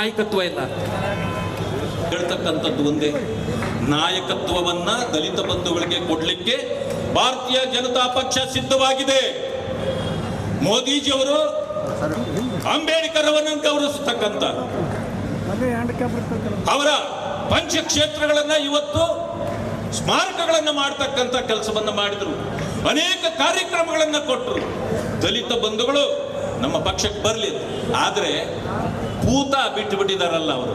ನಾಯಕತ್ವ ಇಲ್ಲ ಹೇಳ್ತಕ್ಕಂಥದ್ದು ಒಂದೇ. ನಾಯಕತ್ವವನ್ನ ದಲಿತ ಬಂಧುಗಳಿಗೆ ಕೊಡ್ಲಿಕ್ಕೆ ಭಾರತೀಯ ಜನತಾ ಪಕ್ಷ ಸಿದ್ಧವಾಗಿದೆ. ಮೋದಿಜಿಯವರು ಅಂಬೇಡ್ಕರ್ ಅವರನ್ನು ಗೌರವಿಸತಕ್ಕಂಥ ಅವರ ಪಂಚಕ್ಷೇತ್ರಗಳನ್ನ ಇವತ್ತು ಸ್ಮಾರಕಗಳನ್ನ ಮಾಡ್ತಕ್ಕಂಥ ಕೆಲಸವನ್ನ ಮಾಡಿದ್ರು. ಅನೇಕ ಕಾರ್ಯಕ್ರಮಗಳನ್ನ ಕೊಟ್ಟರು ದಲಿತ ಬಂಧುಗಳು ನಮ್ಮ ಪಕ್ಷಕ್ಕೆ ಬರಲಿ ಆದರೆ ಭೂತ ಬಿಟ್ಟು ಬಿಟ್ಟಿದಾರಲ್ಲ ಅವರು.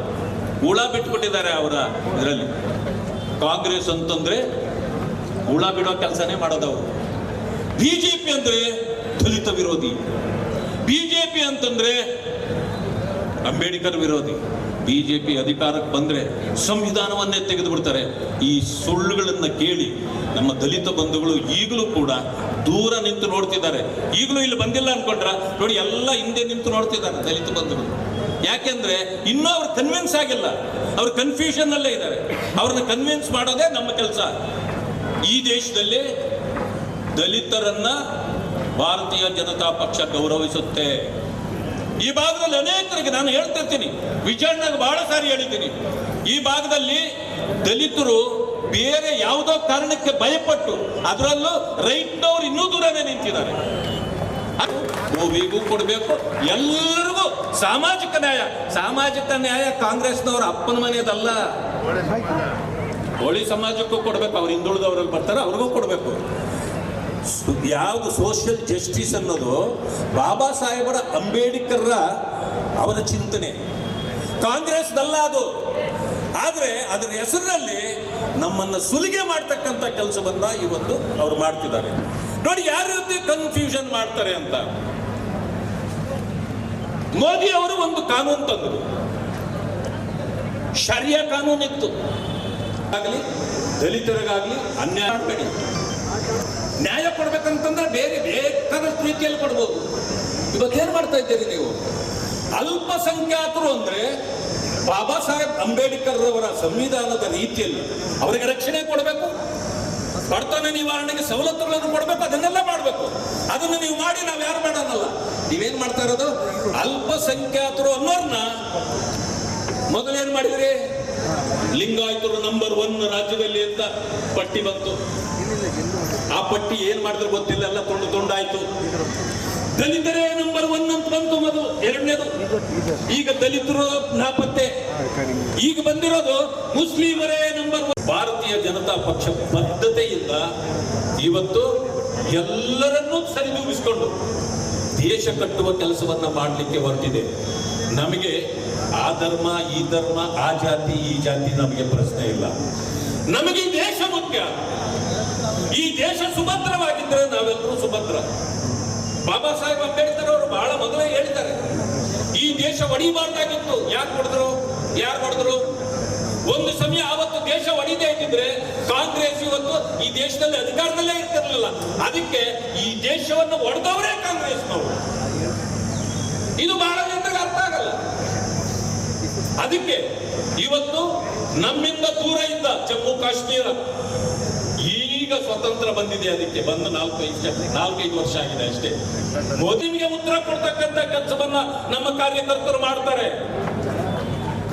ಹುಳ ಬಿಟ್ಬಿಟ್ಟಿದ್ದಾರೆ ಅವರ ಇದರಲ್ಲಿ. ಕಾಂಗ್ರೆಸ್ ಅಂತಂದ್ರೆ ಹುಳ ಬಿಡೋ ಕೆಲಸನೇ ಮಾಡೋದವರು ಬಿಜೆಪಿ ಅಂದ್ರೆ ದಲಿತ ವಿರೋಧಿ. ಬಿಜೆಪಿ ಅಂತಂದ್ರೆ ಅಂಬೇಡ್ಕರ್ ವಿರೋಧಿ. ಬಿಜೆಪಿ ಅಧಿಕಾರಕ್ಕೆ ಬಂದ್ರೆ ಸಂವಿಧಾನವನ್ನೇ ತೆಗೆದು ಬಿಡ್ತಾರೆ ಈ ಸುಳ್ಳುಗಳನ್ನ ಕೇಳಿ ನಮ್ಮ ದಲಿತ ಬಂಧುಗಳು ಈಗಲೂ ಕೂಡ ದೂರ ನಿಂತು ನೋಡ್ತಿದ್ದಾರೆ. ಈಗಲೂ ಇಲ್ಲಿ ಬಂದಿಲ್ಲ ಅನ್ಕೊಂಡ್ರ? ನೋಡಿ, ಎಲ್ಲ ಹಿಂದೆ ನಿಂತು ನೋಡ್ತಿದ್ದಾರೆ ದಲಿತ ಬಂಧುಗಳು. ಯಾಕೆಂದ್ರೆ ಇನ್ನೂ ಅವ್ರು ಕನ್ವಿನ್ಸ್ ಆಗಿಲ್ಲ. ಅವ್ರು ಕನ್ಫ್ಯೂಷನ್ ಅಲ್ಲೇ ಇದ್ದಾರೆ ಅವ್ರನ್ನ ಕನ್ವಿನ್ಸ್ ಮಾಡೋದೇ ನಮ್ಮ ಕೆಲಸ. ಈ ದೇಶದಲ್ಲಿ ದಲಿತರನ್ನ ಭಾರತೀಯ ಜನತಾ ಪಕ್ಷ ಗೌರವಿಸುತ್ತೆ. ಈ ಭಾಗದಲ್ಲಿ ಅನೇಕರಿಗೆ ನಾನು ಹೇಳ್ತಿರ್ತೀನಿ. ವಿಚಾರಣೆಗೆ ಬಹಳ ಸಾರಿ ಹೇಳಿದ್ದೀನಿ. ಈ ಭಾಗದಲ್ಲಿ ದಲಿತರು ಬೇರೆ ಯಾವುದೋ ಕಾರಣಕ್ಕೆ ಭಯಪಟ್ಟು ಅದರಲ್ಲೂ ರೈಟ್ನವ್ರು ಇನ್ನೂ ದೂರನೇ ನಿಂತಿದ್ದಾರೆ. ಕೊಡಬೇಕು, ಎಲ್ಲರಿಗೂ ಸಾಮಾಜಿಕ ನ್ಯಾಯ ಸಾಮಾಜಿಕ ನ್ಯಾಯ ಕಾಂಗ್ರೆಸ್ನವ್ರ ಅಪ್ಪನ ಮನೆಯದಲ್ಲ ಕೋಳಿ ಸಮಾಜಕ್ಕೂ ಕೊಡಬೇಕು, ಅವ್ರು ಹಿಂದುಳಿದವರಲ್ಲಿ ಬರ್ತಾರೆ, ಅವ್ರಿಗೂ ಕೊಡಬೇಕು. ಯಾವುದು ಸೋಷಿಯಲ್ ಜಸ್ಟಿಸ್ ಅನ್ನೋದು ಬಾಬಾ ಸಾಹೇಬರ ಅಂಬೇಡ್ಕರ್ರ ಅವರ ಚಿಂತನೆ. ಕಾಂಗ್ರೆಸ್ದಲ್ಲ ಅದು. ಆದರೆ ಅದರ ಹೆಸರಿನಲ್ಲಿ ನಮ್ಮನ್ನ ಸುಲಿಗೆ ಮಾಡ್ತಕ್ಕಂಥ ಕೆಲಸವನ್ನ ಇವತ್ತು ಅವ್ರು ಮಾಡ್ತಿದ್ದಾರೆ. ನೋಡಿ ಯಾವ ರೀತಿ ಕನ್ಫ್ಯೂಷನ್ ಮಾಡ್ತಾರೆ ಅಂತ? ಮೋದಿ ಅವರು ಒಂದು ಕಾನೂನು ತಂದರು. ಶರಿಯ ಕಾನೂನಿತ್ತು ಆಗಲಿ, ದಲಿತರಿಗಾಗಲಿ ಅನ್ಯಾಯ ಮಾಡಬೇಡಿ ನ್ಯಾಯ ಕೊಡ್ಬೇಕಂತಂದ್ರೆ ಬೇರೆ ಬೇಕಾದಷ್ಟು ರೀತಿಯಲ್ಲಿ ಕೊಡ್ಬೋದು. ಇವತ್ತೇನು ಮಾಡ್ತಾ ಇದ್ದೀರಿ ನೀವು? ಅಲ್ಪಸಂಖ್ಯಾತರು ಅಂದ್ರೆ ಬಾಬಾ ಸಾಹೇಬ್ ಅಂಬೇಡ್ಕರ್ ಅವರ ಸಂವಿಧಾನದ ರೀತಿಯಲ್ಲಿ ಅವರಿಗೆ ರಕ್ಷಣೆ ಕೊಡಬೇಕು ಬಡತನ ನಿವಾರಣೆಗೆ ಸವಲತ್ತುಗಳನ್ನು ಕೊಡಬೇಕು, ಅದನ್ನೆಲ್ಲ ಮಾಡಬೇಕು. ಅದನ್ನು ನೀವು ಮಾಡಿ, ನಾವು ಯಾರು ಮಾಡೋಣಲ್ಲ ನೀವೇನ್ ಮಾಡ್ತಾ ಇರೋದು? ಅಲ್ಪಸಂಖ್ಯಾತರು ಅನ್ನೋರ್ನ ಮೊದಲೇನ್ ಮಾಡಿದ್ರಿ? ಲಿಂಗಾಯತರು ನಂಬರ್ ಒನ್ ರಾಜ್ಯದಲ್ಲಿ ಅಂತ ಪಟ್ಟಿ ಬಂತು. ಆ ಪಟ್ಟಿ ಏನು ಮಾಡಿದ್ರು ಗೊತ್ತಿಲ್ಲ, ಎಲ್ಲ ತುಂಡು ತುಂಡಾಯ್ತು. ದಲಿತರೇ ನಂಬರ್ ಒನ್ ಅಂತ ಬಂತು ಅದು ಎರಡನೇದು. ಈಗ ದಲಿತರು ನಾಪತ್ತೆ. ಈಗ ಬಂದಿರೋದು ಮುಸ್ಲಿಮರೇ ನಂಬರ್ ಒನ್ ಭಾರತೀಯ ಜನತಾ ಪಕ್ಷ ಬದ್ಧತೆಯಿಂದ ಇವತ್ತು ಎಲ್ಲರನ್ನೂ ಸರಿದೂಗಿಸಿಕೊಂಡು ದೇಶ ಕಟ್ಟುವ ಕೆಲಸವನ್ನ ಮಾಡಲಿಕ್ಕೆ ಹೊರಟಿದೆ. ನಮಗೆ ಆ ಧರ್ಮ, ಈ ಧರ್ಮ, ಆ ಜಾತಿ, ಈ ಜಾತಿ ನಮಗೆ ಪ್ರಶ್ನೆ ಇಲ್ಲ. ನಮಗೆ ದೇಶ ಮುಖ್ಯ. ಈ ದೇಶ ಸುಭದ್ರವಾಗಿದ್ದರೆ ನಾವೆಲ್ಲರೂ ಸುಭದ್ರ. ಬಾಬಾ ಸಾಹೇಬ್ ಅಂಬೇಡ್ಕರ್ ಅವರು ಬಹಳ ಮೊದಲೇ ಹೇಳಿದ್ದಾರೆ. ಈ ದೇಶ ಒಡಿಬಾರ್ದಾಗಿತ್ತು. ಯಾರು ಹೊಡೆದ್ರು? ಯಾರು ಹೊಡೆದ್ರು? ಒಂದು ಸಮಯ ಆವತ್ತು ದೇಶ ಒಡಿದೇ ಇದ್ದಿದ್ರೆ ಕಾಂಗ್ರೆಸ್ ಇವತ್ತು ಈ ದೇಶದಲ್ಲಿ ಅಧಿಕಾರದಲ್ಲೇ ಇರ್ತಿರ್ಲಿಲ್ಲ. ಅದಕ್ಕೆ ಈ ದೇಶವನ್ನು ಒಡೆದವರೇ ಕಾಂಗ್ರೆಸ್ನವರು ಇದು ಬಹಳ ಜನರಿಗೆ ಅರ್ಥ ಆಗಲ್ಲ. ಅದಕ್ಕೆ ಇವತ್ತು ನಮ್ಮಿಂದ ದೂರ ಇದ್ದ ಜಮ್ಮು ಕಾಶ್ಮೀರ ಈಗ ಸ್ವತಂತ್ರ ಬಂದಿದೆ ಅದಕ್ಕೆ, ಬಂದು ನಾಲ್ಕೈದು ನಾಲ್ಕೈದು ವರ್ಷ ಆಗಿದೆ ಅಷ್ಟೇ. ಮೋದಿಗೆ ಉತ್ತರ ಕೊಡ್ತಕ್ಕಂತ ಕೆಲಸವನ್ನ ನಮ್ಮ ಕಾರ್ಯಕರ್ತರು ಮಾಡ್ತಾರೆ.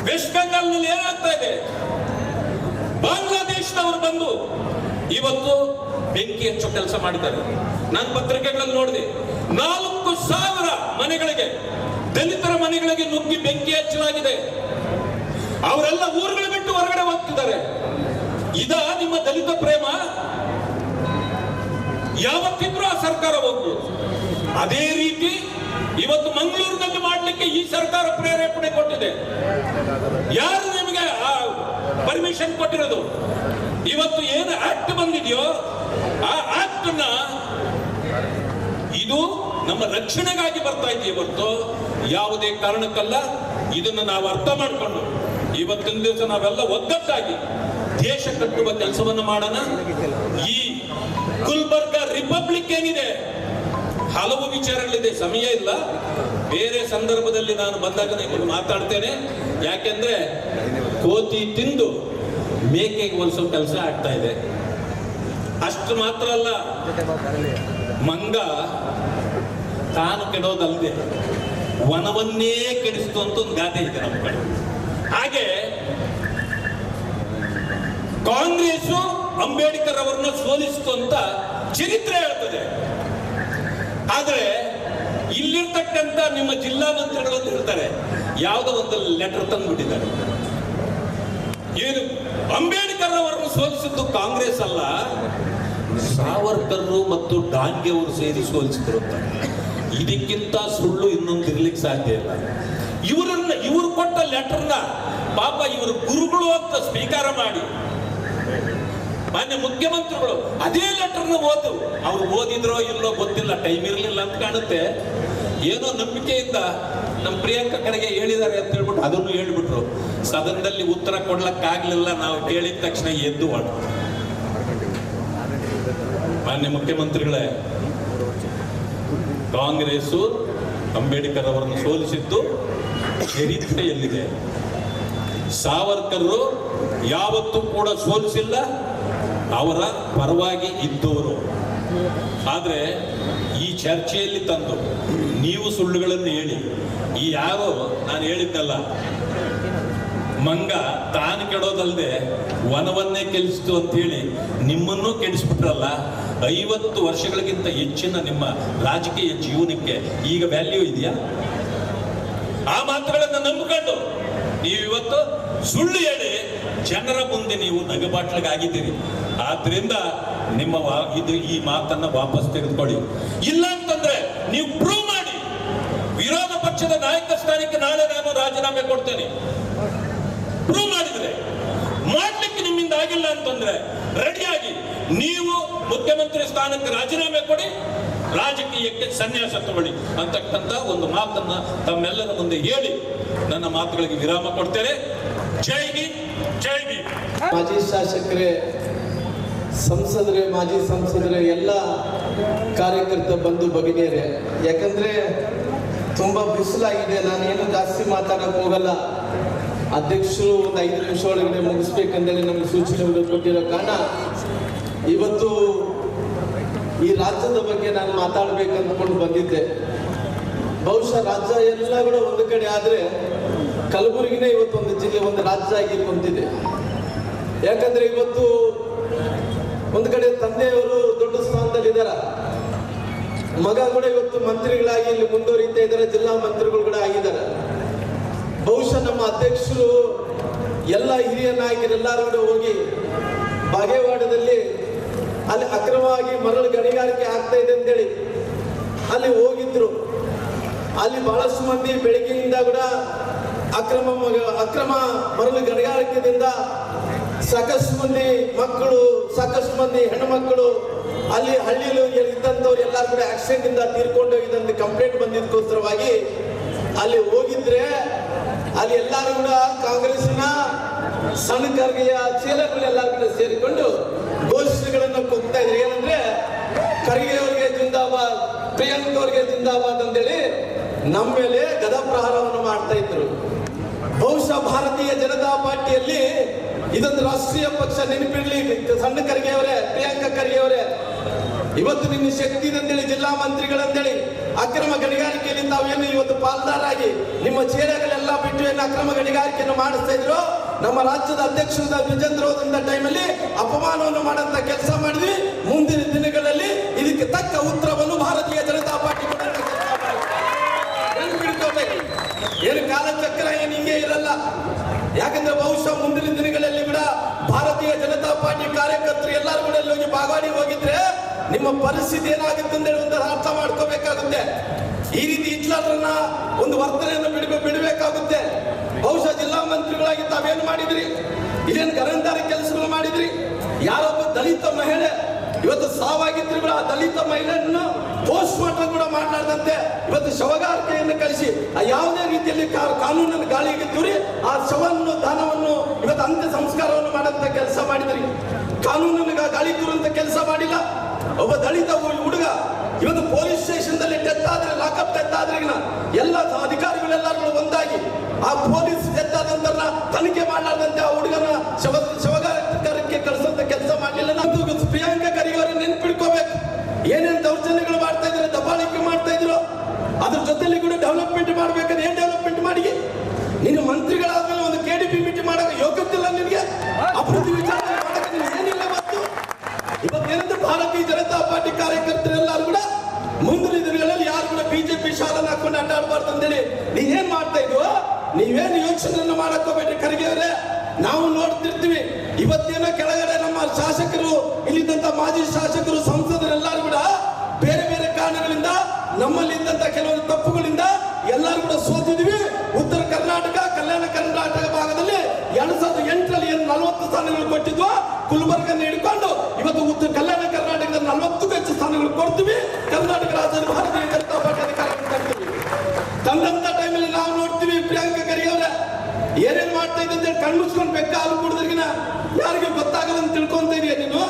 ವೆಸ್ಟ್ ಬೆಂಗಾಲ್ನಲ್ಲಿ ಏನಾಗ್ತಾ ಇದೆ? ಬಾಂಗ್ಲಾದೇಶದವರು ಬಂದು ಇವತ್ತು ಬೆಂಕಿ ಹೆಚ್ಚು ಕೆಲಸ ಮಾಡಿದ್ದಾರೆ. ನಾನು ಪತ್ರಿಕೆಗಳಲ್ಲಿ ನೋಡಿದೆ, ನಾಲ್ಕು ಸಾವಿರ ಮನೆಗಳಿಗೆ, ದಲಿತರ ಮನೆಗಳಿಗೆ ನುಗ್ಗಿ ಬೆಂಕಿ ಹಚ್ಚಲಾಗಿದೆ. ಅವರೆಲ್ಲ ಊರುಗಳು ಬಿಟ್ಟು ಹೊರಗಡೆ ಹೋಗ್ತಿದ್ದಾರೆ. ಇದ ನಿಮ್ಮ ದಲಿತ ಪ್ರೇಮ? ಯಾವತ್ತಿದ್ರೂ ಆ ಸರ್ಕಾರ ಹೋಗ್ಬೋದು. ಅದೇ ರೀತಿ ಇವತ್ತು ಮಂಗಳೂರಿನಲ್ಲಿ ಮಾಡಲಿಕ್ಕೆ ಈ ಸರ್ಕಾರ ಪ್ರೇರೇಪಣೆ ಕೊಟ್ಟಿದೆ. ಯಾರು ನಿಮಗೆ ಪರ್ಮಿಷನ್ ಕೊಟ್ಟಿರೋದು? ಇವತ್ತು ಏನು ಆಕ್ಟ್ ಬಂದಿದೆಯೋ, ಆ ಆಕ್ಟ್ ಇದು ನಮ್ಮ ರಕ್ಷಣೆಗಾಗಿ ಬರ್ತಾ ಇದೆ ಇವತ್ತು ಯಾವುದೇ ಕಾರಣಕ್ಕಲ್ಲ. ಇದನ್ನು ನಾವು ಅರ್ಥ ಮಾಡಿಕೊಂಡು ಇವತ್ತಿನ ದಿವಸ ನಾವೆಲ್ಲ ಒಗ್ಗಟ್ಟಾಗಿ ದೇಶ ಕಟ್ಟುವ ಕೆಲಸವನ್ನು ಮಾಡೋಣ. ಈ ಗುಲ್ಬರ್ಗ ರಿಪಬ್ಲಿಕ್ ಏನಿದೆ ಹಲವು ವಿಚಾರಗಳಿದೆ. ಸಮಯ ಇಲ್ಲ. ಬೇರೆ ಸಂದರ್ಭದಲ್ಲಿ ನಾನು ಬಂದಾಗ ನಿಮ್ಮನ್ನು ಮಾತಾಡ್ತೇನೆ. ಯಾಕೆಂದ್ರೆ ಕೋತಿ ತಿಂದು ಮೇಕೆಗೆ ಹೋಲಿಸೋ ಕೆಲಸ ಆಗ್ತಾ ಇದೆ. ಅಷ್ಟು ಮಾತ್ರ ಅಲ್ಲ. ಮಂಗ ತಾನು ಕೆಡೋದಲ್ಲದೆ ವನವನ್ನೇ ಕೆಡಿಸ್ತು ಅಂತ ಒಂದು ಗಾದೆ ಇದೆ ನಮ್ಮ ಕಡೆ. ಹಾಗೆ ಕಾಂಗ್ರೆಸ್ ಅಂಬೇಡ್ಕರ್ ಅವರನ್ನ ಸೋಲಿಸ್ತು ಚರಿತ್ರೆ ಹೇಳ್ತದೆ ಆದ್ರೆ ಇಲ್ಲಿರ್ತಕ್ಕಂಥ ನಿಮ್ಮ ಜಿಲ್ಲಾ ಮಂತ್ರಿಗಳು ಅಂತ ಹೇಳ್ತಾರೆ, ಯಾವುದೋ ಒಂದು ಲೆಟರ್ ತಂದ್ಬಿಟ್ಟಿದ್ದಾರೆ. ಏನು, ಅಂಬೇಡ್ಕರ್ ಅವರನ್ನು ಸೋಲಿಸಿದ್ದು ಕಾಂಗ್ರೆಸ್ ಅಲ್ಲ ಸಾವರ್ಕರ್ ಮತ್ತು ಡಾಂಗೆ ಅವರು ಸೇರಿ ಸೋಲಿಸಿದ್ರು ಇದಕ್ಕಿಂತ ಸುಳ್ಳು ಇನ್ನೊಂದು ಇರ್ಲಿಕ್ಕೆ ಸಾಧ್ಯ ಇಲ್ಲ. ಇವರನ್ನ, ಇವರು ಕೊಟ್ಟ ಲೆಟರ್ನ ಪಾಪ ಇವರು ಗುರುಗಳು ಅಂತ ಸ್ವೀಕಾರ ಮಾಡಿ ಮಾನ್ಯ ಮುಖ್ಯಮಂತ್ರಿಗಳು ಅದೇ ಲೆಟರ್ನ ಓದು. ಅವ್ರು ಓದಿದ್ರೋ ಇಲ್ಲೋ ಗೊತ್ತಿಲ್ಲ ಟೈಮ್ ಇರಲಿಲ್ಲ ಅಂತ ಕಾಣುತ್ತೆ. ಏನೋ ನಂಬಿಕೆಯಿಂದ ನಮ್ಮ ಪ್ರಿಯಾಂಕ ಕಡೆಗೆ ಹೇಳಿದ್ದಾರೆ ಅಂತ ಹೇಳ್ಬಿಟ್ಟು ಅದನ್ನು ಹೇಳಿಬಿಟ್ರು. ಸದನದಲ್ಲಿ ಉತ್ತರ ಕೊಡ್ಲಕ್ಕಾಗ್ಲಿಲ್ಲ, ನಾವು ಕೇಳಿದ ತಕ್ಷಣ ಎದ್ದು ಹೊರಟ. ಮಾನ್ಯ ಮುಖ್ಯಮಂತ್ರಿಗಳೇ, ಕಾಂಗ್ರೆಸ್ಸು ಅಂಬೇಡ್ಕರ್ ಅವರನ್ನು ಸೋಲಿಸಿದ್ದು ಚರಿತ್ರೆಯಲ್ಲಿದೆ. ಸಾವರ್ಕರ್ ಯಾವತ್ತೂ ಕೂಡ ಸೋಲಿಸಿಲ್ಲ. ಅವರ ಪರವಾಗಿ ಇದ್ದವರು ಆದರೆ ಈ ಚರ್ಚೆಯಲ್ಲಿ ತಂದು ನೀವು ಸುಳ್ಳುಗಳನ್ನು ಹೇಳಿ. ಈ ಯಾರು ನಾನು ಹೇಳಿದ್ದಲ್ಲ. ಮಂಗ ತಾನು ಕೆಡೋದಲ್ಲದೆ ವನವನ್ನೇ ಕೆಲಸಿತು ಅಂತ ಹೇಳಿ ನಿಮ್ಮನ್ನು ಕೆಡಿಸ್ಬಿಟ್ರಲ್ಲ. ಐವತ್ತು ವರ್ಷಗಳಿಗಿಂತ ಹೆಚ್ಚಿನ ನಿಮ್ಮ ರಾಜಕೀಯ ಜೀವನಕ್ಕೆ ಈಗ ವ್ಯಾಲ್ಯೂ ಇದೆಯಾ? ಆ ಮಾತುಗಳನ್ನು ನಂಬಿಕೊಂಡು ನೀವು ಇವತ್ತು ಸುಳ್ಳು ಹೇಳಿ ಜನರ ಮುಂದೆ ನೀವು ನಗಬಾಟ್ಲಿಗಾಗಿದ್ದೀರಿ. ಆದ್ರಿಂದ ನಿಮ್ಮ ಇದು ಈ ಮಾತನ್ನ ವಾಪಸ್ ತೆಗೆದುಕೊಳ್ಳಿ. ಇಲ್ಲ ಅಂತಂದ್ರೆ ನೀವು ಪ್ರೂವ್ ಮಾಡಿ. ವಿರೋಧ ಪಕ್ಷದ ನಾಯಕ ಸ್ಥಾನಕ್ಕೆ ನಾಳೆ ನಾನು ರಾಜೀನಾಮೆ ಕೊಡ್ತೇನೆ. ಪ್ರೂವ್ ಮಾಡಿದ್ರೆ. ಮಾಡ್ಲಿಕ್ಕೆ ನಿಮ್ಮಿಂದ ಆಗಿಲ್ಲ ಅಂತಂದ್ರೆ ರೆಡಿಯಾಗಿ ನೀವು ಮುಖ್ಯಮಂತ್ರಿ ಸ್ಥಾನಕ್ಕೆ ರಾಜೀನಾಮೆ ಕೊಡಿ. ರಾಜಕೀಯಕ್ಕೆ ಸನ್ಯಾಸ ತಗೊಳ್ಳಿ ಅಂತಕ್ಕಂಥ ಒಂದು ಮಾತನ್ನ ತಮ್ಮೆಲ್ಲರ ಮುಂದೆ ಹೇಳಿ ನನ್ನ ಮಾತುಗಳಿಗೆ ವಿರಾಮ ಕೊಡ್ತೇನೆ. ಜೈ ಜೈ ಮಾಜಿ ಶಾಸಕರೇ, ಸಂಸದರೇ, ಮಾಜಿ ಸಂಸದರೇ, ಎಲ್ಲ ಕಾರ್ಯಕರ್ತ ಬಂಧು ಭಗಿನಿಯರೇ, ಯಾಕಂದ್ರೆ ತುಂಬಾ ಬಿಸಿಲಾಗಿದೆ, ನಾನೇನು ಜಾಸ್ತಿ ಮಾತಾಡಕ್ ಹೋಗಲ್ಲ. ಅಧ್ಯಕ್ಷರು ಒಂದು ಐದು ನಿಮಿಷ ಒಳಗಡೆ ಮುಗಿಸ್ಬೇಕಂದೇಳಿ ನಮಗೆ ಸೂಚನೆಗಳು ಕೊಟ್ಟಿರೋ ಕಾರಣ, ಇವತ್ತು ಈ ರಾಜ್ಯದ ಬಗ್ಗೆ ನಾನು ಮಾತಾಡ್ಬೇಕಂದ್ಕೊಂಡು ಬಂದಿದ್ದೆ. ಬಹುಶಃ ರಾಜ್ಯ ಎಲ್ಲ ಕೂಡ ಒಂದು ಕಡೆ ಆದ್ರೆ ಕಲಬುರಗಿನೇ ಇವತ್ತೊಂದು ಜಿಲ್ಲೆ, ಒಂದು ರಾಜ್ಯ ಆಗಿ ಕುಂತಿದೆ. ಯಾಕಂದ್ರೆ ಇವತ್ತು ಒಂದು ಕಡೆ ತಂದೆಯವರು ದೊಡ್ಡ ಸ್ಥಾನದಲ್ಲಿದ್ದಾರ ಮಗ ಕೂಡ ಇವತ್ತು ಮಂತ್ರಿಗಳಾಗಿ ಇಲ್ಲಿ ಮುಂದುವರಿತಾ ಇದ್ದಾರೆ ಜಿಲ್ಲಾ ಮಂತ್ರಿಗಳು ಕೂಡ ಆಗಿದ್ದಾರೆ. ಬಹುಶಃ ನಮ್ಮ ಅಧ್ಯಕ್ಷರು ಎಲ್ಲ ಹಿರಿಯ ನಾಯಕರೆಲ್ಲರೂ ಕೂಡ ಹೋಗಿ ಬಾಗೇವಾಡದಲ್ಲಿ ಅಲ್ಲಿ ಅಕ್ರಮವಾಗಿ ಮರಳು ಗಣಿಗಾರಿಕೆ ಆಗ್ತಾ ಇದೆ ಅಂತೇಳಿ ಅಲ್ಲಿ ಹೋಗಿದ್ರು. ಅಲ್ಲಿ ಬಹಳಷ್ಟು ಮಂದಿ ಬೆಳಗಿನಿಂದ ಕೂಡ ಅಕ್ರಮ ಅಕ್ರಮ ಮರಳು ಗಣಿಗಾರಿಕೆದಿಂದ ಸಾಕಷ್ಟು ಮಂದಿ ಮಕ್ಕಳು, ಸಾಕಷ್ಟು ಮಂದಿ ಹೆಣ್ಣು ಮಕ್ಕಳು ಅಲ್ಲಿ ಹಳ್ಳಿಯಲ್ಲಿ ಇದ್ದಂಥವ್ರು ಎಲ್ಲರೂ ಕೂಡ ಆಕ್ಸಿಡೆಂಟ್ ಇಂದ ತೀರ್ಕೊಂಡು ಅಂತ ಕಂಪ್ಲೇಂಟ್ ಬಂದಿದ್ದಕ್ಕೋಸ್ಕರವಾಗಿ ಅಲ್ಲಿ ಹೋಗಿದ್ರೆ ಅಲ್ಲಿ ಎಲ್ಲರೂ ಕೂಡ ಕಾಂಗ್ರೆಸ್ನ ಸಣ್ಣ ಕರ್ಗೆಯ ಚೀಲಗಳೆಲ್ಲರೂ ಕೂಡ ಸೇರಿಕೊಂಡು ಘೋಷಣೆಗಳನ್ನು ಕೂಗ್ತಾ ಇದ್ರು. ಏನಂದ್ರೆ ಖರ್ಗೆ ಅವರಿಗೆ ಜಿಂದಾಬಾದ್ ಪ್ರಿಯಾಂಕ್ ಅವರಿಗೆ ಜಿಂದಾಬಾದ್ ಅಂತೇಳಿ ನಮ್ಮ ಮೇಲೆ ಗದ ಪ್ರಹಾರವನ್ನು ಮಾಡ್ತಾ ಇದ್ರು. ಬಹುಶಃ ಭಾರತೀಯ ಜನತಾ ಪಾರ್ಟಿಯಲ್ಲಿ ಇದೊಂದು ರಾಷ್ಟ್ರೀಯ ಪಕ್ಷ ನೆನಪಿರ್ಲಿ ಸಣ್ಣ ಖರ್ಗೆ ಅವರೇ ಪ್ರಿಯಾಂಕ ಖರ್ಗೆ ಅವರೇ ಇವತ್ತು ನಿಮ್ಮ ಶಕ್ತಿ ಅಂತೇಳಿ ಜಿಲ್ಲಾ ಮಂತ್ರಿಗಳಂತೇಳಿ ಅಕ್ರಮ ಗಣಿಗಾರಿಕೆಯಲ್ಲಿ ತಾವೇನು ಇವತ್ತು ಪಾಲ್ದಾರಾಗಿ ನಿಮ್ಮ ಚೇರಗಳೆಲ್ಲ ಬಿಟ್ಟು ಏನು ಅಕ್ರಮ ಗಣಿಗಾರಿಕೆಯನ್ನು ಮಾಡಿಸ್ತಾ ಇದ್ರು ನಮ್ಮ ರಾಜ್ಯದ ಅಧ್ಯಕ್ಷರಾದ ವಿಜೇಂದ್ರ ಹೋದಂತ ಟೈಮಲ್ಲಿ ಅಪಮಾನವನ್ನು ಮಾಡಂತ ಕೆಲಸ ಮಾಡಿದ್ವಿ ಮುಂದಿನ ದಿನಗಳಲ್ಲಿ ಇದಕ್ಕೆ ತಕ್ಕ ಉತ್ತರವನ್ನು ಭಾರತೀಯ ಜನತಾ ಪಾರ್ಟಿ. ನೆನ್ಪಿಟ್ಕೋಬೇಕು. ಏನು ಕಾಲಚಕ್ರ ಏನು ಹಿಂಗೆ ಇರಲ್ಲ ಯಾಕಂದ್ರೆ ಬಹುಶಃ ಮುಂದಿನ ದಿನಗಳಲ್ಲಿ ಕೂಡ ಭಾರತೀಯ ಜನತಾ ಪಾರ್ಟಿ ಕಾರ್ಯಕರ್ತರು ಎಲ್ಲರೂ ಕೂಡ ಹೋಗಿ ಬಾಗಾಡಿ ಹೋಗಿದ್ರೆ ನಿಮ್ಮ ಪರಿಸ್ಥಿತಿ ಏನಾಗುತ್ತೆ ಅಂತ ಒಂದು ಅರ್ಥ ಮಾಡ್ಕೋಬೇಕಾಗುತ್ತೆ ಈ ರೀತಿ ಹಿಟ್ಲರ್ನ ಒಂದು ವರ್ತನೆಯನ್ನು ಬಿಡ ಬಿಡಬೇಕಾಗುತ್ತೆ ಬಹುಶಃ ಜಿಲ್ಲಾ ಮಂತ್ರಿಗಳಾಗಿ ತಾವೇನು ಮಾಡಿದ್ರಿ? ಇದೇನು ಗರಂಧಾರ ಕೆಲಸಗಳು ಮಾಡಿದ್ರಿ? ಯಾರೊಬ್ಬ ದಲಿತ ಮಹಿಳೆ, ಇವತ್ತು ಸಾವಾಗಿದ್ರು ಕೂಡ ಆ ದಲಿತ ಮಹಿಳೆಯನ್ನು ಪೋಸ್ಟ್ ಮಾರ್ಟಮ್ ಕೂಡ ಮಾಡಲಾರ್ದಂತೆ ಇವತ್ತು ಶವಗಾರಿಕೆಯನ್ನು ಕಳಿಸಿ, ಆ ಯಾವುದೇ ರೀತಿಯಲ್ಲಿ ಕಾನೂನನ್ನು ಗಾಳಿಗೆ ತೂರಿ ಆ ಶವವನ್ನು, ದಾನವನ್ನು ಇವತ್ತು ಅಂತ್ಯ ಸಂಸ್ಕಾರವನ್ನು ಮಾಡಂತ ಕೆಲಸ ಮಾಡಿದ್ರಿ. ಕಾನೂನನ್ನು ಗಾಳಿ ತೂರಂತ ಕೆಲಸ ಮಾಡಿಲ್ಲ. ಒಬ್ಬ ದಲಿತ ಹುಡುಗ ಇವತ್ತು ಪೊಲೀಸ್ ಸ್ಟೇಷನ್ದಲ್ಲಿ ಡೆತ್ ಆದ್ರೆ ಲಾಕಪ್ ಡೆತ್ ಆದ್ರೆ ಎಲ್ಲ ಅಧಿಕಾರಿಗಳೆಲ್ಲರೂ ಒಂದಾಗಿ ಆ ಪೊಲೀಸ್ ನಂತರ ತನಿಖೆ ಮಾಡಲಾರ್ದಂತೆ ಆ ಹುಡುಗನ ಶವ ಶವಗಾರಕ್ಕೆ ಕಳಿಸಂತ ಕೆಲಸ ಮಾಡಲಿಲ್ಲ. ನಾವು ಪ್ರಿಯಾಂಕ ಖರ್ಗೆ ನೆನ್ಪಿಡ್ಕೋಬೇಕು ಏನೇನ್ ದೌರ್ಜನ್ಯಗಳು ಮಾಡ್ತಾ ಇದ್ರು, ದಬ್ಬಾಳಿಕೆ ಮಾಡ್ತಾ ಇದ್ರು, ಅದ್ರ ಜೊತೆಲಿ ಕೂಡ ಡೆವಲಪ್ಮೆಂಟ್ ಮಾಡ್ಬೇಕಂದ್ರೆ ಏನ್ ಡೆವಲಪ್ಮೆಂಟ್ ಮಾಡಿ? ನೀನು ಮಂತ್ರಿಗಳಾದ್ಮೇಲೆ ಒಂದು ಕೆ ಡಿ ಪಿ ಮೀಟಿಂಗ್ ಮಾಡಕ್ಕೆ ಯೋಗ್ಯತಿಲ್ಲ ನಿನಗೆ? ಅಭಿವೃದ್ಧಿ ಏನಿಲ್ಲ ಜನತಾ ಪಾರ್ಟಿ ಕೂಡ ಮುಂದಿನ ದಿನಗಳಲ್ಲಿ ಯಾರು ಕೂಡ ಬಿಜೆಪಿ ಶಾಲನ ಹಾಕೊಂಡು ಅಡ್ಡಾಡಬಾರ್ದು ಅಂತೇಳಿ ಏನ್ ಮಾಡ್ತಾ ಇದ್ವು ನೀವೇನು ಯೋಚನೆಯನ್ನು ಮಾಡಕೋಬೇಡಿ ಹೋಗ್ಬೇಡ್ರಿ ಖರ್ಗೆ ಅವರೇ. ನಾವು ನೋಡ್ತಿರ್ತೀವಿ. ಇವತ್ತೇನೋ ಕೆಳಗಡೆ ನಮ್ಮ ಶಾಸಕರು, ಇಲ್ಲಿದ್ದಂತ ಮಾಜಿ ಶಾಸಕರು ಸಂಸದರೆಲ್ಲರೂ ಕೂಡ ಬೇರೆ ಬೇರೆ ಕಾರಣಗಳಿಂದ ನಮ್ಮಲ್ಲಿ ಇದ್ದಂತ ಕೆಲವೊಂದು ತಪ್ಪುಗಳಿಂದ ಎಲ್ಲರೂ ಕೂಡ ಸೋತಿದ್ವಿ ಉತ್ತರ ಕರ್ನಾಟಕ, ಕಲ್ಯಾಣ ಕರ್ನಾಟಕ ಭಾಗದಲ್ಲಿ ಎರಡ್ ಸಾವಿರದ ಎಂಟರಲ್ಲಿ ಏನು ನಲವತ್ತು ಸ್ಥಾನಗಳು ಕೊಟ್ಟಿದ್ವು ಗುಲ್ಬರ್ಗನ್ನ ಹಿಡ್ಕೊಂಡು ಇವತ್ತು ಉತ್ತರ ಕಲ್ಯಾಣ ಕರ್ನಾಟಕದ ನಲವತ್ತಕ್ಕೂ ಹೆಚ್ಚು ಸ್ಥಾನಗಳು ಕೊಡ್ತೀವಿ. ಕರ್ನಾಟಕ ಇದ್ದೆ ಅಂತ ಕಣ್ಣು ಮುಚ್ಕೊಂಡು ಬೆಕ್ಕ ಹಾಲು ಕುಡಿದ್ರಿಗಿನ ಯಾರಿಗೆ ಗೊತ್ತಾಗಲ್ಲ ಅಂತ ತಿಳ್ಕೊಂತ ಇದೆಯಾ ನೀನು?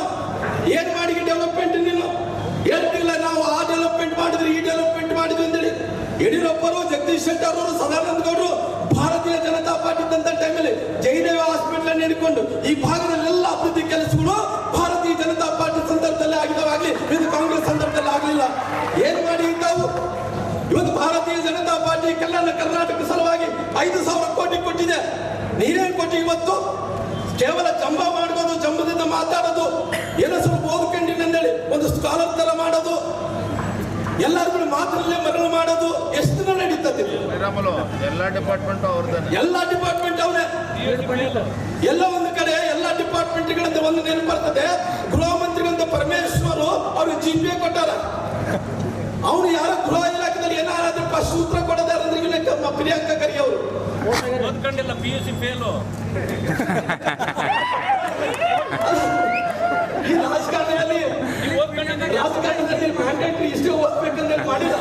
ಏನ್ ಮಾಡಿ ಡೆವಲಪ್ಮೆಂಟ್ ನೀನು? ಹೇಳ್ತಿಲ್ಲ ನಾವು ಆ ಡೆವಲಪ್ಮೆಂಟ್ ಮಾಡಿದ್ರಿ, ಈ ಡೆವಲಪ್ಮೆಂಟ್ ಮಾಡಿದ್ವಿ ಅಂತೇಳಿ. ಯಡಿಯೂರಪ್ಪರು, ಜಗದೀಶ್ ಶೆಟ್ಟರ್ ಅವರು ಸದಾನಂದ ಗೌಡರು ಭಾರತೀಯ ಜನತಾ ಪಾರ್ಟಿ ಇದ್ದಂತ ಟೈಮಲ್ಲಿ ಜಯದೇವ ಹಾಸ್ಪಿಟಲ್ ಅನ್ನು ಹಿಡ್ಕೊಂಡು ಈ ಭಾಗದಲ್ಲೆಲ್ಲ ಅಭಿವೃದ್ಧಿ ಕೆಲಸಗಳು ಭಾರತೀಯ ಜನತಾ ಪಾರ್ಟಿ ಸಂದರ್ಭದಲ್ಲಿ ಆಗಿದವಾಗ್ಲಿ ಇದು ಕಾಂಗ್ರೆಸ್ ಸಂದರ್ಭದಲ್ಲಿ ಆಗಲಿಲ್ಲ. ಏನ್ ಮಾಡಿ ತಾವು ಇವತ್ತು ಭಾರತೀಯ ಜನತಾ ಪಾರ್ಟಿ ಕಲ್ಯಾಣ ಕರ್ನಾಟಕ ಸಲುವಾಗಿ ಐದು ಸಾವಿರ ಕೋಟಿ ಕೊಟ್ಟಿದೆ. ನೀರೇನು ಕೊಟ್ಟು ಇವತ್ತು? ಕೇವಲ ಚಂಬ ಮಾಡ್ಬೋದು ಚಂಬದಿಂದ ಮಾತಾಡೋದು. ಏನೋ ಸ್ವಲ್ಪ ಓದ್ಕೊಂಡಿನಂದೇಳಿ ಒಂದು ಸ್ಕಾಲರ್ ತರ ಮಾಡೋದು. ಎಲ್ಲರೂ ಮಾತ್ರಲ್ಲೇ ಮರಳು ಮಾಡೋದು. ಎಷ್ಟು ದಿನ ನಡೀತದೆ ಎಲ್ಲಾ ಎಲ್ಲ ಡಿಪಾರ್ಟ್ಮೆಂಟ್ ಎಲ್ಲಾ ಎಲ್ಲ ಡಿಪಾರ್ಟ್ಮೆಂಟ್ ಅವನೇ ಎಲ್ಲ ಒಂದು ಕಡೆ ಎಲ್ಲ ಡಿಪಾರ್ಟ್ಮೆಂಟ್ಗಳಿಂದ ಒಂದು ನೆನಪು ಬರ್ತದೆ. ಗೃಹ ಮಂತ್ರಿಗಳಂತ ಪರಮೇಶ್ವರು ಅವ್ರಿಗೆ ಜಿ ಪಿ ಕೊಟ್ಟಾರ. ಅವನು ಯಾರ ಗೃಹ ಇಲಾಖೆಯಲ್ಲಿ ಏನಾದ್ರೂ ಫಸ್ಟ್ ಉತ್ತರ ಕೊಡೋದಾರೆ ಅಂದ್ರೆ ಪ್ರಿಯಾಂಕ ಕರಿ ಪ್ರಿಯಾಂಕಾ ಖರ್ಗೆ ಅವರು. ಓದ್ಕೊಂಡಿಲ್ಲ ಪಿ ಯು ಸಿ ಫೇಲು ಈ ರಾಜಕಾರಣದಲ್ಲಿ ರಾಜಕಾರಣದಲ್ಲಿ ಮ್ಯಾಂಡೇಟ್ರಿ ಇಷ್ಟೇ ಓದ್ಬೇಕಂದ್ರೆ ಮಾಡಿಲ್ಲ.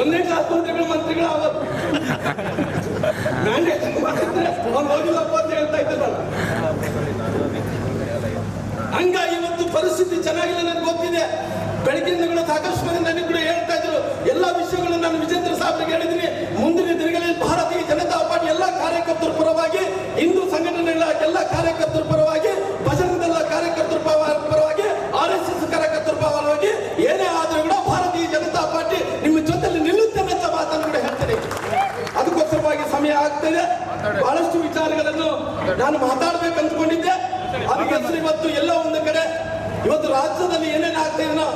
ಒಂದೇ ಕ್ಲಾಸ್ ಮಂತ್ರಿಗಳು ಮಂತ್ರಿಗಳು ಆಗೋದು. ಮ್ಯಾಂಡೇಟ್ ಮಾಡಿದ್ರೆ ಅವ್ನು ಹೋಗಿಲ್ಲಪ್ಪ ಅಂತ ಹೇಳ್ತಾ ಇದ್ದೆ ನಾನು ಹಂಗ ಇವತ್ತು ಪರಿಸ್ಥಿತಿ ಚೆನ್ನಾಗಿಲ್ಲ ನನಗೆ ಗೊತ್ತಿದೆ. ಬೆಳಗಿನ ಸಾಕಷ್ಟು ಮಂದಿ ನನಗೆ ಕೂಡ ಹೇಳ್ತಾ ಇದ್ರು. ಎಲ್ಲ ವಿಷಯಗಳನ್ನು ನಾನು ವಿಜೇಂದ್ರ ಸಾಹೇಬ್ರಿಗೆ ಹೇಳಿದ್ದೀನಿ. ಪರವಾಗಿ ಹಿಂದೂ ಸಂಘಟನೆಗಳ ಎಲ್ಲ ಕಾರ್ಯಕರ್ತರ ಪರವಾಗಿ ಬಜರಂಗದಲ್ಲ ಕಾರ್ಯಕರ್ತರ ಪರ- ಪರವಾಗಿ ಆರ್ ಎಸ್ ಎಸ್ ಕಾರ್ಯಕರ್ತರ ಪರವಾಗಿ, ಏನೇ ಆದ್ರೂ ಕೂಡ ಭಾರತೀಯ ಜನತಾ ಪಾರ್ಟಿ ನಿಮ್ಮ ಜೊತೆಲಿ ನಿಲ್ಲುತ್ತೇನೆ ಅಂತ ಮಾತನ್ನು ಕೂಡ ಹೇಳ್ತೇನೆ. ಅದಕ್ಕೋಸ್ಕರವಾಗಿ ಸಮಯ ಆಗ್ತದೆ. ಬಹಳಷ್ಟು ವಿಚಾರಗಳನ್ನು ನಾನು ಮಾತಾಡ್ಬೇಕು ಅಂದ್ಕೊಂಡಿದ್ದೆ ಅದಕ್ಕೆ ಹೆಸರು ಇವತ್ತು ಎಲ್ಲ ಒಂದು ಕಡೆ ಇವತ್ತು ರಾಜ್ಯದಲ್ಲಿ ಏನೇನು ಆಗ್ತಾ ಇದೆನೋ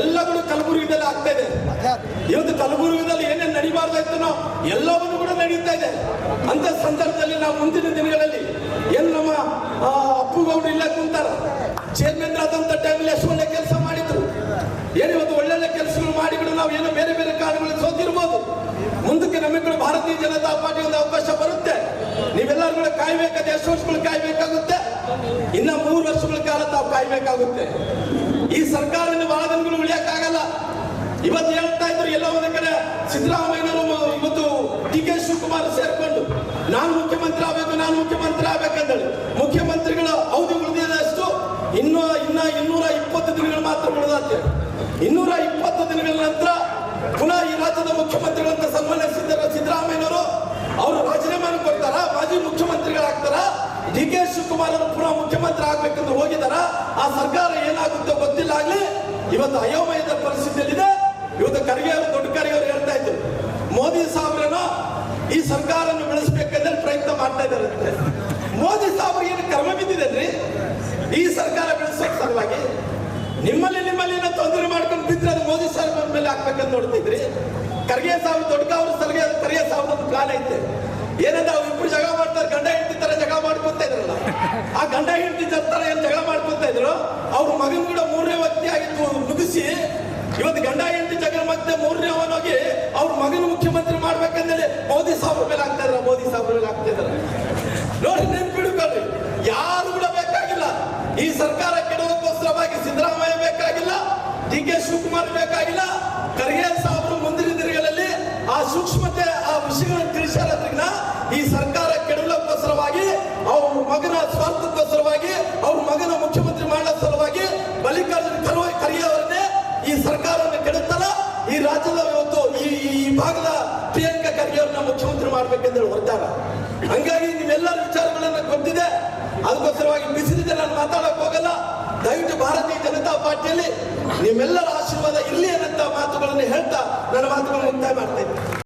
ಎಲ್ಲಗಳು ಕಲಬುರಗಿದಲ್ಲಿ ಆಗ್ತಾ ಇದೆ. ಇವತ್ತು ಕಲಬುರಗಿದಲ್ಲಿ ಏನೇನು ನಡಿಬಾರ್ದಾಯ್ತನೋ ಎಲ್ಲವನ್ನು ಕೂಡ ನಡೀತಾ ಇದೆ. ಅಂತ ಸಂದರ್ಭದಲ್ಲಿ ನಾವು ಮುಂದಿನ ದಿನಗಳಲ್ಲಿ ಏನು ನಮ್ಮ ಅಪ್ಪುಗೌಡರು ಇಲ್ಲ ಕುಂತಾರ. ಚೇರ್ಮನ್ ಆದಂತ ಟೈಮಲ್ಲಿ ಎಷ್ಟು ಒಳ್ಳೆ ಕೆಲಸ ಮಾಡಿದ್ರು. ಏನೇ ಒಂದು ಒಳ್ಳೊಳ್ಳೆ ಕೆಲಸಗಳು ಮಾಡಿಬಿಡು ನಾವು ಏನೋ ಬೇರೆ ಬೇರೆ ಕಾರಣಗಳಲ್ಲಿ ಸೋತಿರ್ಬೋದು. ಮುಂದಕ್ಕೆ ನಮಗೆ ಭಾರತೀಯ ಜನತಾ ಪಾರ್ಟಿ ಒಂದು ಅವಕಾಶ ಬರುತ್ತೆ. ನೀವೆಲ್ಲರೂ ಕೂಡ ಕಾಯ್ಬೇಕಾದ ಎಷ್ಟು ವರ್ಷಗಳು ಕಾಯ್ಬೇಕಾಗುತ್ತೆ. ಇನ್ನ ಮೂರು ವರ್ಷಗಳ ಕಾಲ ತಾವು ಕಾಯ್ಬೇಕಾಗುತ್ತೆ. ಈ ಸರ್ಕಾರದಿಂದ ಬಹಳ ದಿನಗಳು ಉಳಿಯಕ್ಕಾಗಲ್ಲ. ಇವತ್ತು ಹೇಳ್ತಾ ಇದ್ರು ಎಲ್ಲ ಒಂದು ಕಡೆ ಸಿದ್ದರಾಮಯ್ಯನವರು ಇವತ್ತು ಡಿ ಕೆ ಶಿವಕುಮಾರ್ ಸೇರ್ಕೊಂಡು, ನಾನು ಮುಖ್ಯಮಂತ್ರಿ ಆಗ್ಬೇಕು, ನಾನು ಮುಖ್ಯಮಂತ್ರಿ ಆಗ್ಬೇಕಂತೇಳಿ. ಮುಖ್ಯಮಂತ್ರಿಗಳ ಅವಧಿ ಉಳಿದಿದಷ್ಟು ಇನ್ನು, ಇನ್ನ ಇನ್ನೂರ ಇಪ್ಪತ್ತು ದಿನಗಳು ಮಾತ್ರ ಉಳಿದಂತೆ. ಇನ್ನೂರ ಇಪ್ಪತ್ತು ದಿನಗಳ ನಂತರ ಪುನಃ ಈ ರಾಜ್ಯದ ಮುಖ್ಯಮಂತ್ರಿಗಳಂತ ಸನ್ಮಾನಿಸಿದ್ದಾರೆ ಸಿದ್ದರ ಸಿದ್ದರಾಮಯ್ಯನವರು, ಅವರು ರಾಜೀನಾಮೆ ಕೊಡ್ತಾರ? ಮಾಜಿ ಶಿವಕುಮಾರ್ ಅವರು ಪುನಃ ಮುಖ್ಯಮಂತ್ರಿ ಆಗ್ಬೇಕಂತ ಹೋಗಿದಾರ ಆ ಸರ್ಕಾರ ಏನಾಗುತ್ತೋ ಗೊತ್ತಿಲ್ಲ ಆಗ್ಲಿ ಇವತ್ತು ಅಯೋಮಯದ ಪರಿಸ್ಥಿತಿಯಲ್ಲಿದೆ. ಇವತ್ತು ಖರ್ಗೆ ಅವರು ದೊಡ್ಡ ಖರ್ಗೆ ಅವರು ಹೇಳ್ತಾ ಇದ್ರು. ಮೋದಿ ಸಾಹೇಬ್ರನ್ನು ಈ ಸರ್ಕಾರವನ್ನು ಬೆಳೆಸಬೇಕಂದ್ರೆ ಪ್ರಯತ್ನ ಮಾಡ್ತಾ ಇದ್ದಾರೆ ಮೋದಿ ಸಾಹೇಬ್ರಿಗೆ ಏನು ಕರ್ಮ ಬಿದ್ದಿದೆ ಈ ಸರ್ಕಾರ ಬೆಳೆಸೋ ಸಲುವಾಗಿ? ನಿಮ್ಮಲ್ಲಿ ನಿಮ್ಮಲ್ಲಿ ಏನೋ ತೊಂದರೆ ಮಾಡ್ಕೊಂಡು ಬಿದ್ರೆ ಅದು ಮೋದಿ ಸಾಹೇಬ್ರ ಮೇಲೆ ಹಾಕ್ಬೇಕಂತ ನೋಡ್ತಿದ್ರಿ ಖರ್ಗೆ ಸಾಹೇಬ್ ದೊಡ್ಡ ಅವ್ರ ಸಲಗೆ ಖರ್ಗೆ ಒಂದು ಪ್ಲಾನ್ ಐತೆ. ಗಂಡ ಹೆಂಡತಿ ತರ ಏನ್ ಜಗಳ ಮಾಡ್ಕೊಂತ ಇದ್ರು. ಅವ್ರ ಮಗನ್ ಕೂಡ ಮೂರನೇ ವ್ಯಕ್ತಿ ಆಗಿದ್ದು ಮುಗಿಸಿ ಇವತ್ತು ಗಂಡ ಹೆಂಡತಿ ಜಗಳ ಮತ್ತೆ ಮೂರನೇ ಅವನೋಗಿ ಅವ್ರ ಮಗನ ಮುಖ್ಯಮಂತ್ರಿ ಮಾಡ್ಬೇಕಂದೇಳಿ ಮೋದಿ ಸಾಹೇಬ್ರ ಮೇಲೆ ಆಗ್ತಾ ಇದ್ರ, ಮೋದಿ ಸಾಹೇಬ್ರ ಮೇಲೆ ಆಗ್ತಾ ಇದ್ರ. ನೋಡಿ ನೆನ್ಪಿಡ್ಕೊಳ್ಳಿ, ಯಾರು ಕೂಡ ಬೇಕಾಗಿಲ್ಲ. ಈ ಸರ್ಕಾರ ಕೆಡೋದಕ್ಕೋಸ್ಕರವಾಗಿ ಸಿದ್ದರಾಮಯ್ಯ ಬೇಕಾಗಿಲ್ಲ, ಡಿ ಕೆ ಶಿವಕುಮಾರ್ ಬೇಕಾಗಿಲ್ಲ ಖರ್ಗೆ ಸಾಹೇಬರು ಮುಂದಿನ ದಿನಗಳಲ್ಲಿ ಆ ಸೂಕ್ಷ್ಮತೆ, ಆ ವಿಷಯಗಳನ್ನು ಮುಖ್ಯಮಂತ್ರಿ ಹೊರತಾರ ಹಂಗಾಗಿ ನೀವೆಲ್ಲರ ವಿಚಾರಗಳನ್ನ ಗೊತ್ತಿದೆ ಅದಕ್ಕೋಸ್ಕರವಾಗಿ ಬಿಸಿಲಿದೆ ನಾನು ಮಾತಾಡಕ್ ಹೋಗಲ್ಲ. ದಯವಿಟ್ಟು ಭಾರತೀಯ ಜನತಾ ಪಾರ್ಟಿಯಲ್ಲಿ ನಿಮ್ಮೆಲ್ಲರ ಆಶೀರ್ವಾದ ಇಲ್ಲಿ ಅನ್ನಂತ ಮಾತುಗಳನ್ನು ಹೇಳ್ತಾ ನನ್ನ ಮಾತುಗಳನ್ನು ಮುಕ್ತಾಯ ಮಾಡ್ತೇನೆ.